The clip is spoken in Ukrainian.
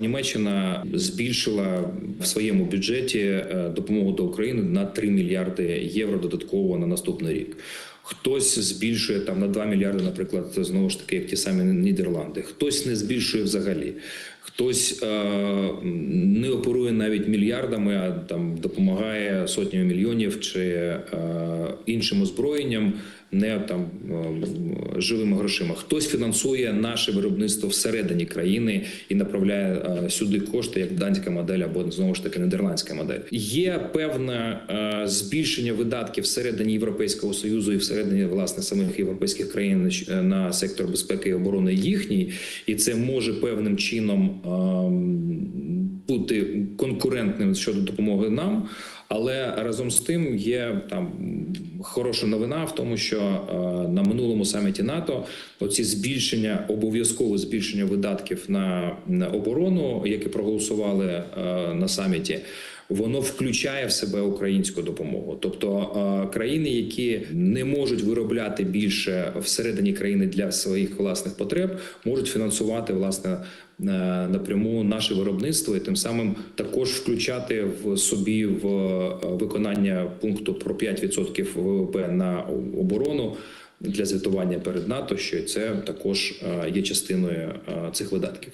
Німеччина збільшила в своєму бюджеті е, допомогу до України на 3 мільярди євро додатково на наступний рік. Хтось збільшує там на 2 мільярди, наприклад, знову ж таки, як ті самі Нідерланди. Хтось не збільшує взагалі. Хтось е, не оперує навіть мільярдами, а там допомагає сотнями мільйонів чи е, іншим озброєнням, не там е, живими грошима. Хтось фінансує наше виробництво всередині країни і направляє е, сюди кошти, як данська модель або знову ж таки нідерландська модель. Є певне е, збільшення видатків всередині Європейського союзу і всередині власне самих європейських країн е, на сектор безпеки і оборони їхній, і це може певним чином ем, бути конкурентним щодо допомоги нам. Але разом з тим є там хороша новина в тому, що е, на минулому саміті НАТО оці збільшення, обов'язкове збільшення видатків на, на оборону, які проголосували е, на саміті. Воно включає в себе українську допомогу, тобто е, країни, які не можуть виробляти більше всередині країни для своїх власних потреб, можуть фінансувати власне е, напряму наше виробництво і тим самим також включати в собі в е, виконання пункту про 5% ВВП на оборону для звітування перед НАТО, що це також є частиною цих видатків.